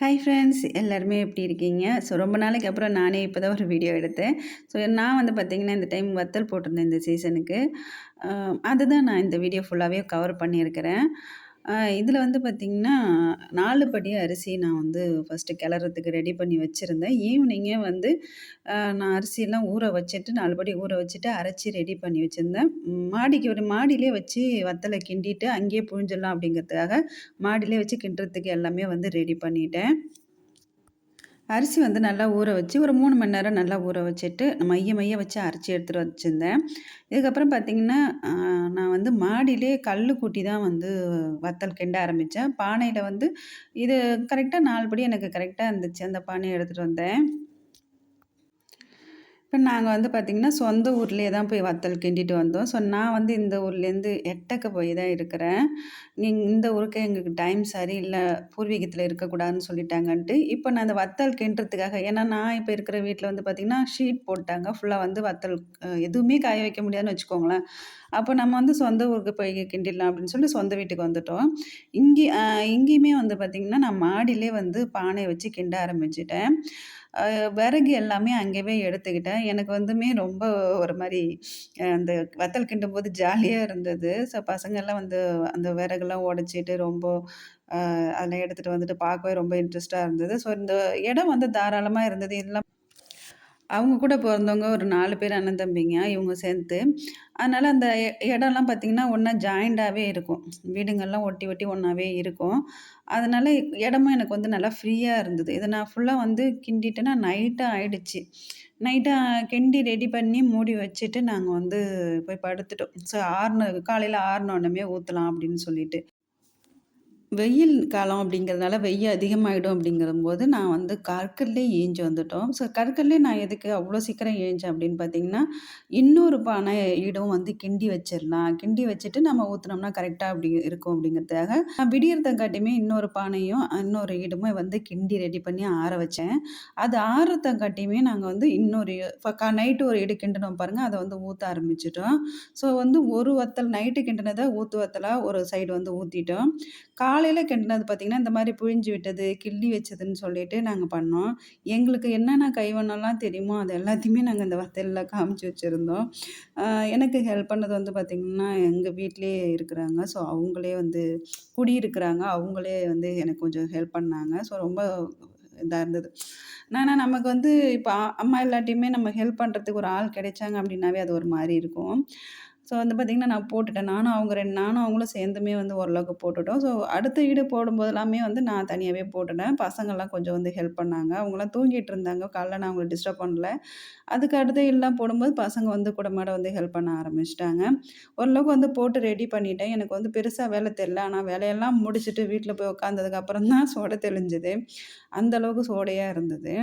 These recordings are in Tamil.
ஹாய் ஃப்ரெண்ட்ஸ் எல்லாருமே எப்படி இருக்கீங்க? ஸோ ரொம்ப நாளைக்கு அப்புறம் நானே இப்போ தான் ஒரு வீடியோ எடுத்தேன். ஸோ நான் வந்து பார்த்திங்கன்னா இந்த டைம் வத்தல் போட்டிருந்தேன் இந்த சீசனுக்கு அதுதான் நான் இந்த வீடியோ ஃபுல்லாகவே கவர் பண்ணியிருக்கிறேன். இதில் வந்து பார்த்திங்கன்னா நாலு படி அரிசி நான் வந்து ஃபஸ்ட்டு கிளறதுக்கு ரெடி பண்ணி வச்சுருந்தேன். ஈவினிங்கே வந்து நான் அரிசியெல்லாம் ஊற வச்சுட்டு நாலு படி ஊற வச்சுட்டு அரைச்சி ரெடி பண்ணி வச்சுருந்தேன். மாடிக்கு ஒரு மாடியிலே வச்சு வத்தலை கிண்டிட்டு அங்கேயே புழிஞ்சிடலாம் அப்படிங்கிறதுக்காக மாடியிலே வச்சு கிண்டுறதுக்கு எல்லாமே வந்து ரெடி பண்ணிட்டேன். அரிசி வந்து நல்லா ஊற வச்சு ஒரு மூணு மணி நேரம் நல்லா ஊற வச்சுட்டு மைய மைய வச்சு அரைச்சி எடுத்துகிட்டு வச்சுருந்தேன். இதுக்கப்புறம் பார்த்திங்கன்னா நான் வந்து மாடியிலே கல் கூட்டி தான் வந்து வத்தல் கிண்ட ஆரம்பித்தேன் பானையில் வந்து இது கரெக்டாக நாலு படி எனக்கு கரெக்டாக இருந்துச்சு. அந்த பானையை எடுத்துகிட்டு வந்தேன். இப்போ நாங்கள் வந்து பார்த்திங்கன்னா சொந்த ஊர்லேயே தான் போய் வத்தல் கிண்டிட்டு வந்தோம். ஸோ நான் வந்து இந்த ஊர்லேருந்து எட்டக்க போய் தான் இருக்கிறேன். நீங்கள் இந்த ஊருக்கு எங்களுக்கு டைம் சரியில்லை பூர்வீகத்தில் இருக்கக்கூடாதுன்னு சொல்லிட்டாங்கன்ட்டு. இப்போ நான் அந்த வத்தல் கிண்டுறதுக்காக ஏன்னா நான் இப்போ இருக்கிற வீட்டில் வந்து பார்த்திங்கன்னா ஷீட் போட்டாங்க. ஃபுல்லாக வந்து வத்தல் எதுவுமே காய வைக்க முடியாதுன்னு வச்சுக்கோங்களேன். அப்போ நம்ம வந்து சொந்த ஊருக்கு போய் கிண்டிடலாம் அப்படின்னு சொல்லி சொந்த வீட்டுக்கு வந்துட்டோம். இங்கே இங்கேயுமே வந்து பார்த்திங்கன்னா நான் மாடியிலே வந்து பானையை வச்சு கிண்ட ஆரம்பிச்சிட்டேன். விறகு எல்லாமே அங்கேயே எடுத்துக்கிட்டேன். எனக்கு வந்துமே ரொம்ப ஒரு மாதிரி அந்த வத்தல் கிண்டும்போது ஜாலியாக இருந்தது. ஸோ பசங்கள்லாம் வந்து அந்த விறகுலாம் உடச்சிட்டு ரொம்ப அதெல்லாம் எடுத்துகிட்டு வந்துட்டு பார்க்கவே ரொம்ப இன்ட்ரெஸ்ட்டாக இருந்தது. ஸோ இந்த இடம் வந்து தாராளமாக இருந்தது. இதெல்லாம் அவங்க கூட பிறந்தவங்க ஒரு நாலு பேர் அண்ணன் தம்பிங்க இவங்க சேர்த்து அதனால் அந்த இடம்லாம் பார்த்திங்கன்னா ஒன்றா ஜாயிண்டாகவே இருக்கும். வீடுங்கள்லாம் ஒட்டி ஒட்டி ஒன்றாவே இருக்கும். அதனால் இடமும் எனக்கு வந்து நல்லா ஃப்ரீயாக இருந்தது. இதை நான் ஃபுல்லாக வந்து கிண்டிட்டேன்னா நைட்டாக ஆயிடுச்சு. நைட்டாக கிண்டி ரெடி பண்ணி மூடி வச்சுட்டு நாங்கள் வந்து போய் படுத்துட்டோம். ஸோ ஆறுன காலையில் ஆறுனோடனே ஊற்றலாம் அப்படின்னு சொல்லிட்டு. வெயில் காலம் அப்படிங்கிறதுனால வெயில் அதிகமாகிடும் அப்படிங்கிறம்போது நான் வந்து கற்கல்லே ஏஞ்சி வந்துட்டோம். ஸோ கற்கல்லே நான் எதுக்கு அவ்வளோ சீக்கிரம் ஏஞ்சேன் அப்படின்னு பார்த்தீங்கன்னா இன்னொரு பானை ஈடும் வந்து கிண்டி வச்சிடலாம். கிண்டி வச்சுட்டு நம்ம ஊற்றுனோம்னா கரெக்டாக அப்படி இருக்கும் அப்படிங்கிறதுக்காக நான் விடியறதங்காட்டியுமே இன்னொரு பானையும் இன்னொரு ஈடுமே வந்து கிண்டி ரெடி பண்ணி ஆற வச்சேன். அது ஆறுறதங்காட்டியுமே நாங்கள் வந்து இன்னொரு நைட்டு ஒரு இடு கிண்டணும் பாருங்கள் அதை வந்து ஊற்ற ஆரம்பிச்சிட்டோம். ஸோ வந்து ஒரு வத்தல் நைட்டு கிண்டினதை ஊற்று வத்தலாக ஒரு சைடு வந்து ஊற்றிட்டோம் காலையில் கிண்டினது பார்த்திங்கன்னா இந்த மாதிரி புழிஞ்சு விட்டது கிள்ளி வச்சதுன்னு சொல்லிட்டு நாங்கள் பண்ணோம். எங்களுக்கு என்னென்ன கைவண்ணம்லாம் தெரியுமோ அது எல்லாத்தையுமே நாங்கள் இந்த வத்தலில் காமிச்சு வச்சுருந்தோம். எனக்கு ஹெல்ப் பண்ணது வந்து பார்த்திங்கன்னா எங்கள் வீட்டிலே இருக்கிறாங்க. ஸோ அவங்களே வந்து குடியிருக்கிறாங்க. அவங்களே வந்து எனக்கு கொஞ்சம் ஹெல்ப் பண்ணாங்க. ஸோ ரொம்ப இதாக இருந்தது. ஆனால் நமக்கு வந்து இப்போ அம்மா எல்லாட்டையுமே நம்ம ஹெல்ப் பண்ணுறதுக்கு ஒரு ஆள் கிடைச்சாங்க அப்படின்னாவே அது ஒரு மாதிரி இருக்கும். ஸோ வந்து பார்த்திங்கன்னா நான் போட்டுட்டேன். நானும் அவங்க ரெண்டு நானும் அவங்களும் சேர்ந்துமே வந்து ஓரளவுக்கு போட்டுட்டோம். ஸோ அடுத்த ஈடு போடும்போதெல்லாமே வந்து நான் தனியாகவே போட்டுட்டேன். பசங்கள்லாம் கொஞ்சம் வந்து ஹெல்ப் பண்ணாங்க. அவங்களாம் தூங்கிட்டு இருந்தாங்க. காலைல நான் அவங்கள டிஸ்டர்ப் பண்ணல. அதுக்கு அடுத்த ஈடுலாம் போடும்போது பசங்க வந்து கூட மாட வந்து ஹெல்ப் பண்ண ஆரம்பிச்சிட்டாங்க. ஓரளவுக்கு வந்து போட்டு ரெடி பண்ணிட்டேன். எனக்கு வந்து பெருசாக வேலை தெரில ஆனால் வேலையெல்லாம் முடிச்சுட்டு வீட்டில் போய் உட்காந்ததுக்கப்புறம் தான் சோடை தெளிஞ்சுது. அந்தளவுக்கு சோடையாக இருந்தது.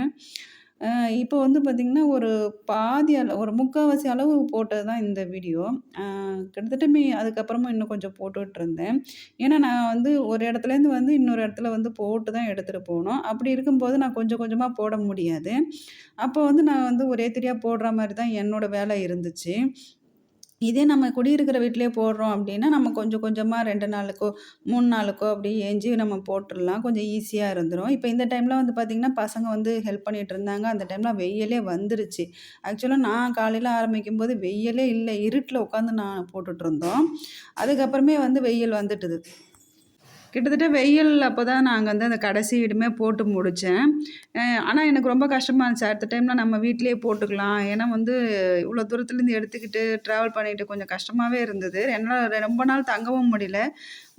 இப்போ வந்து பார்த்திங்கன்னா, ஒரு பாதி அளவு ஒரு முக்கால்வாசி அளவு போட்டது தான் இந்த வீடியோ. கிட்டத்தட்ட மீ அதுக்கப்புறமும் இன்னும் கொஞ்சம் போட்டுட்ருந்தேன். ஏன்னா, நான் வந்து ஒரு இடத்துலேருந்து வந்து இன்னொரு இடத்துல வந்து போட்டு தான் எடுத்துகிட்டு போகணும். அப்படி இருக்கும்போது நான் கொஞ்சம் கொஞ்சமாக போட முடியாது. அப்போ வந்து நான் வந்து ஒரே தெரியாக போடுற மாதிரி தான் என்னோடய வேலை இருந்துச்சு. இதே நம்ம குடியிருக்கிற வீட்டிலே போடுறோம் அப்படின்னா, நம்ம கொஞ்சம் கொஞ்சமாக ரெண்டு நாளுக்கோ, மூணு நாளுக்கோ அப்படி ஏஞ்சி நம்ம போட்டுடலாம். கொஞ்சம் ஈஸியாக இருந்துரும். இப்போ இந்த டைமில் வந்து பார்த்திங்கன்னா, பசங்க வந்து ஹெல்ப் பண்ணிகிட்டு இருந்தாங்க. அந்த டைமில் வெயிலே வந்துருச்சு. ஆக்சுவலாக நான் காலையில் ஆரம்பிக்கும்போது வெயிலே இல்லை. இருட்டில் உட்காந்து நான் போட்டுட்ருந்தோம். அதுக்கப்புறமே வந்து வெயில் வந்துட்டுது. கிட்டத்தட்ட வெயில் அப்போ தான் நாங்கள் வந்து அந்த கடைசி வீடுமே போட்டு முடித்தேன் ஆனால் எனக்கு ரொம்ப கஷ்டமாக இருந்துச்சு. அடுத்த டைமில் நம்ம வீட்டிலேயே போட்டுக்கலாம். ஏன்னா வந்து இவ்வளோ தூரத்துலேருந்து எடுத்துக்கிட்டு ட்ராவல் பண்ணிட்டு கொஞ்சம் கஷ்டமாகவே இருந்தது. என்னால் ரொம்ப நாள் தங்கவும் முடியல.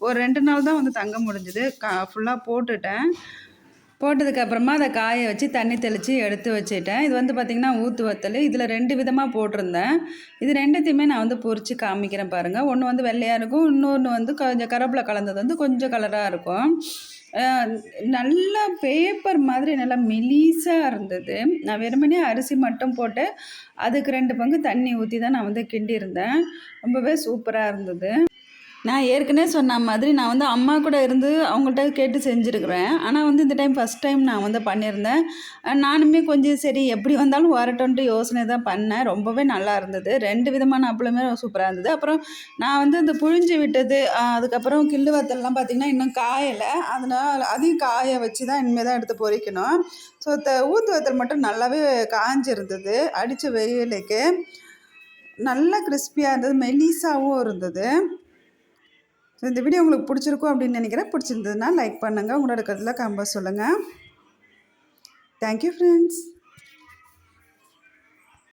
ஒரு ரெண்டு நாள் தான் வந்து தங்க முடிஞ்சுது. கா ஃபுல்லாக போட்டுட்டேன். போட்டதுக்கப்புறமா அதை காய வச்சு தண்ணி தெளித்து எடுத்து வச்சுட்டேன். இது வந்து பார்த்திங்கன்னா ஊற்று வத்தல். இதில் ரெண்டு விதமாக போட்டிருந்தேன். இது ரெண்டுத்தையுமே நான் வந்து பொறிச்சு காமிக்கிறேன் பாருங்கள் ஒன்று வந்து வெள்ளையாக இருக்கும் இன்னொன்று வந்து கொஞ்சம் கருப்பில் கலந்தது வந்து கொஞ்சம் கலராக இருக்கும். நல்லா பேப்பர் மாதிரி நல்லா மெலிசாக இருந்தது. நான் வெறுமனே அரிசி மட்டும் போட்டு அதுக்கு ரெண்டு பங்கு தண்ணி ஊற்றி தான் நான் வந்து கிண்டியிருந்தேன். ரொம்பவே சூப்பராக இருந்தது. நான் ஏற்கனவே சொன்ன மாதிரி நான் வந்து அம்மா கூட இருந்து அவங்கள்ட்ட கேட்டு செஞ்சுருக்குறேன். ஆனால் வந்து இந்த டைம் ஃபஸ்ட் டைம் நான் வந்து பண்ணியிருந்தேன். நானுமே கொஞ்சம் சரி எப்படி வந்தாலும் வரட்டோன்ட்டு யோசனை தான் பண்ணேன். ரொம்பவே நல்லா இருந்தது. ரெண்டு விதமான அப்பளமே சூப்பராக இருந்தது. அப்புறம் நான் வந்து இந்த புழிஞ்சு விட்டது அதுக்கப்புறம் கிள்ளு வத்தல்லாம் பார்த்திங்கன்னா இன்னும் காயலை. அதனால் அதையும் காய வச்சு தான் இனிமேல் தான் எடுத்து பொரிக்கணும் ஸோ த ஊத்து வத்தல் மட்டும் நல்லாவே காஞ்சிருந்தது. அடித்த வெயிலுக்கு. நல்லா கிறிஸ்பியாக இருந்தது. மெலிசாவும் இருந்தது. ஸோ இந்த வீடியோ உங்களுக்கு பிடிச்சிருக்கும் அப்படின்னு நினைக்கிறேன். பிடிச்சிருந்ததுன்னா லைக் பண்ணுங்கள் உங்களோட கருத்தில் கம்ப சொல்லுங்கள் தேங்க்யூ ஃப்ரெண்ட்ஸ்